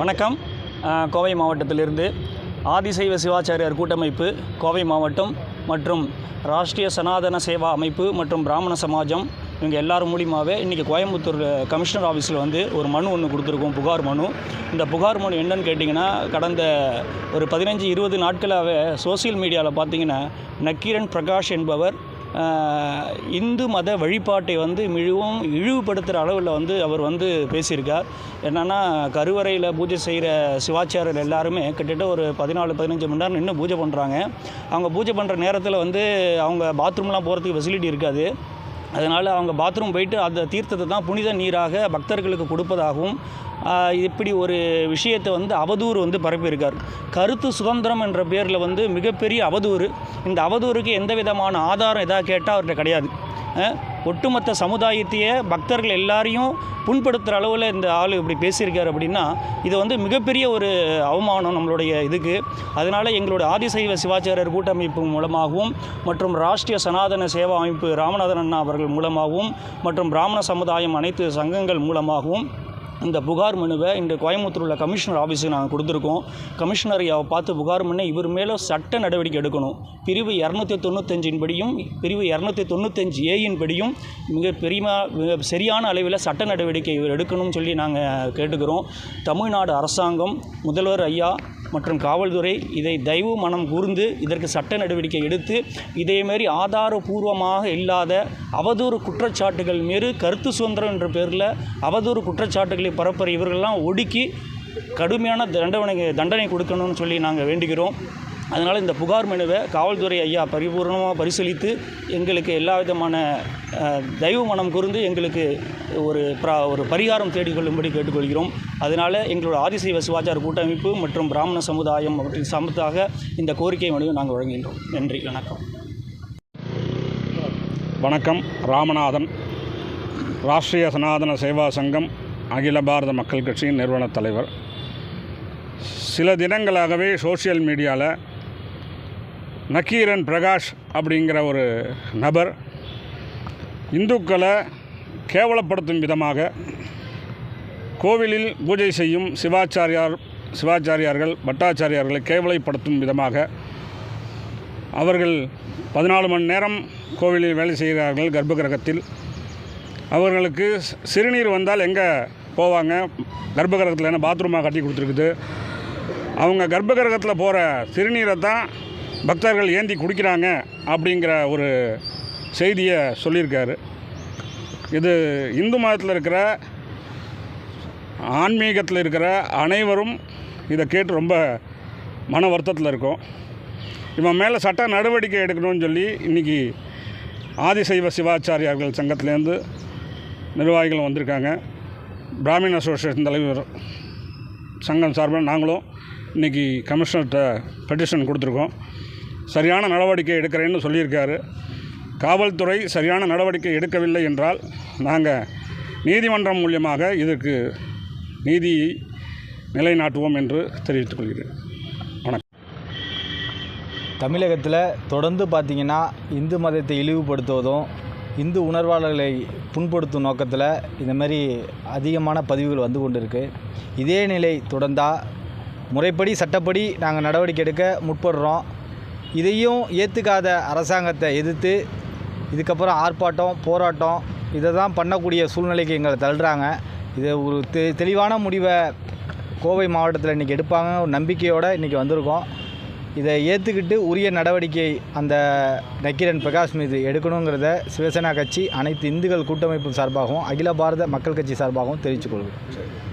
வணக்கம். கோவை மாவட்டத்திலிருந்து ஆதிசைவ சிவாச்சாரியார் கூட்டமைப்பு கோவை மாவட்டம் மற்றும் ராஷ்ட்ரிய சனாதன சேவா அமைப்பு மற்றும் பிராமண சமாஜம் இவங்க எல்லாரும் மூலியமாகவே இன்றைக்கி கோயம்புத்தூர் கமிஷனர் ஆஃபீஸில் வந்து ஒரு மனு ஒன்று கொடுத்துருக்கோம் புகார் மனு. இந்த புகார் மனு என்னன்னு கேட்டிங்கன்னா கடந்த ஒரு பதினஞ்சு இருபது நாட்களாகவே சோஷியல் மீடியாவில் பார்த்தீங்கன்னா நக்கீரன் பிரகாஷ் என்பவர் இந்து மத வழிபாட்டை வந்து மிகவும் இழிவுபடுத்துகிற அளவில் வந்து அவர் வந்து பேசியிருக்கார். என்னென்னா கருவறையில் பூஜை செய்கிற சிவாச்சாரியர் எல்லாருமே கிட்டத்தட்ட ஒரு பதினாலு பதினஞ்சு மணி நேரம் நின்று பூஜை பண்ணுறாங்க அவங்க பூஜை பண்ணுற நேரத்தில் வந்து அவங்க பாத்ரூம்லாம் போகிறதுக்கு ஃபெசிலிட்டி இருக்காது. அதனால் அவங்க பாத்ரூம் போயிட்டு அந்த தீர்த்தத்தை தான் புனித நீராக பக்தர்களுக்கு கொடுப்பதாகவும் இப்படி ஒரு விஷயத்தை வந்து அவதூறு வந்து பரப்பியிருக்கார். கருத்து சுதந்திரம் என்ற பேரில் வந்து மிகப்பெரிய அவதூறு. இந்த அவதூறுக்கு எந்த விதமான ஆதாரம் எதாவது கேட்டால் அவர்கிட்ட கிடையாது. ஒட்டுமொத்த சமுதாயத்தையே பக்தர்கள் எல்லாரையும் புண்படுத்துகிற அளவில் இந்த ஆள் இப்படி பேசியிருக்கார் அப்படின்னா இது வந்து மிகப்பெரிய ஒரு அவமானம் நம்மளுடைய இதுக்கு. அதனால் எங்களுடைய ஆதிசைவ சிவாச்சாரியர் கூட்டமைப்பு மூலமாகவும் மற்றும் ராஷ்ட்ரிய சனாதன சேவா அமைப்பு ராமநாதன் அண்ணா அவர்கள் மூலமாகவும் மற்றும் பிராமண சமுதாயம் அனைத்து சங்கங்கள் மூலமாகவும் இந்த புகார் மனுவை இந்த கோயம்புத்தூர் உள்ள கமிஷனர் ஆஃபீஸுக்கு நாங்கள் கொடுத்துருக்கோம். கமிஷனரியாவை பார்த்து புகார் மனு இவர் மேலே சட்ட நடவடிக்கை எடுக்கணும். பிரிவு இரநூத்தி தொண்ணூத்தஞ்சின் படியும் பிரிவு இரநூத்தி தொண்ணூத்தஞ்சு ஏயின் படியும் மிக பெரிய மிக சரியான அளவில் சட்ட நடவடிக்கை இவர் எடுக்கணும்னு சொல்லி நாங்கள் கேட்டுக்கிறோம். தமிழ்நாடு அரசாங்கம் முதல்வர் ஐயா மற்றும் காவல்துறை இதை தயவு மனம் கூர்ந்து இதற்கு சட்ட நடவடிக்கை எடுத்து இதேமாரி ஆதாரபூர்வமாக இல்லாத அவதூறு குற்றச்சாட்டுகள் மீது கருத்து சுதந்திரம் என்ற பேரில் அவதூறு குற்றச்சாட்டுகளை பரப்புகிற இவர்கள்லாம் ஒடுக்கி கடுமையான தண்டனை தண்டனை கொடுக்கணும்னு சொல்லி நாங்கள் வேண்டுகிறோம். அதனால் இந்த புகார் மனுவை காவல்துறை ஐயா பரிபூர்ணமாக பரிசீலித்து எங்களுக்கு எல்லா விதமான தெய்வ மனம் கூர்ந்து எங்களுக்கு ஒரு ப்ரா ஒரு பரிகாரம் தேடிக்கொள்ளும்படி கேட்டுக்கொள்கிறோம். அதனால் எங்களோட ஆதிசைவ சிவாச்சார கூட்டமைப்பு மற்றும் பிராமண சமுதாயம் அவற்றின் சமத்தாக இந்த கோரிக்கை மனுவை நாங்கள் வழங்குகின்றோம். நன்றி வணக்கம். வணக்கம் ராமநாதன். ராஷ்ட்ரிய சனாதன சேவா சங்கம் அகில பாரத மக்கள் கட்சியின் நிறுவனத் தலைவர். சில தினங்களாகவே சோஷியல் மீடியாவில் நக்கீரன் பிரகாஷ் அப்படிங்கிற ஒரு நபர் இந்துக்களை கேவலப்படுத்தும் விதமாக கோவிலில் பூஜை செய்யும் சிவாச்சாரியார் சிவாச்சாரியார்கள் பட்டாச்சாரியார்களை கேவலைப்படுத்தும் விதமாக அவர்கள் பதினாலு மணி நேரம் கோவிலில் வேலை செய்கிறார்கள் கர்ப்ப கிரகத்தில் அவர்களுக்கு சிறுநீர் வந்தால் எங்கே போவாங்க? கர்ப்ப கிரகத்தில் என்ன பாத்ரூமாக கட்டி கொடுத்துருக்குது? அவங்க கர்ப்ப கிரகத்தில் போகிற சிறுநீரை தான் பக்தர்கள் ஏந்தி குடிக்கிறாங்க அப்படிங்கிற ஒரு செய்தியை சொல்லியிருக்காரு. இது இந்து மதத்தில் இருக்கிற ஆன்மீகத்தில் இருக்கிற அனைவரும் இதை கேட்டு ரொம்ப மன வருத்தத்தில் இருக்கும். இவன் மேலே சட்ட நடவடிக்கை எடுக்கணும்னு சொல்லி இன்றைக்கி ஆதிசைவ சிவாச்சாரியார்கள் சங்கத்திலேருந்து நிர்வாகிகள் வந்திருக்காங்க. பிராமின் அசோசியேஷன் தலைவர் சங்கம் சார்பாக நாங்களும் இன்றைக்கி கமிஷனர்கிட்ட பெட்டிஷன் கொடுத்துருக்கோம். சரியான நடவடிக்கை எடுக்கிறேன்னு சொல்லியிருக்காரு. காவல்துறை சரியான நடவடிக்கை எடுக்கவில்லை என்றால் நாங்கள் நீதிமன்றம் மூலியமாக இதற்கு நீதியை நிலைநாட்டுவோம் என்று தெரிவித்துக் கொள்கிறேன். வணக்கம். தமிழகத்தில் தொடர்ந்து பார்த்திங்கன்னா இந்து மதத்தை இழிவுபடுத்துவதும் இந்து உணர்வாளர்களை புண்படுத்தும் நோக்கத்தில் இந்த மாதிரி அதிகமான பதிவுகள் வந்து கொண்டு இருக்குது இதே நிலை தொடர்ந்தால் முறைப்படி சட்டப்படி நாங்கள் நடவடிக்கை எடுக்க முற்படுறோம். இதையும் ஏற்றுக்காத அரசாங்கத்தை எதிர்த்து இதுக்கப்புறம் ஆர்ப்பாட்டம் போராட்டம் இதை தான் பண்ணக்கூடிய சூழ்நிலைக்கு எங்களை தள்ளுறாங்க. இதை ஒரு தெ தெளிவான முடிவை கோவை மாவட்டத்தில் இன்றைக்கி எடுப்பாங்க ஒரு நம்பிக்கையோடு இன்றைக்கி வந்திருக்கோம். இதை ஏற்றுக்கிட்டு உரிய நடவடிக்கை அந்த நக்கீரன் பிரகாஷ் மீது எடுக்கணுங்கிறத சிவசேனா கட்சி அனைத்து இந்துக்கள் கூட்டமைப்பு சார்பாகவும் அகில பாரத மக்கள் கட்சி சார்பாகவும் தெரிவித்துக் கொள்கிறோம்.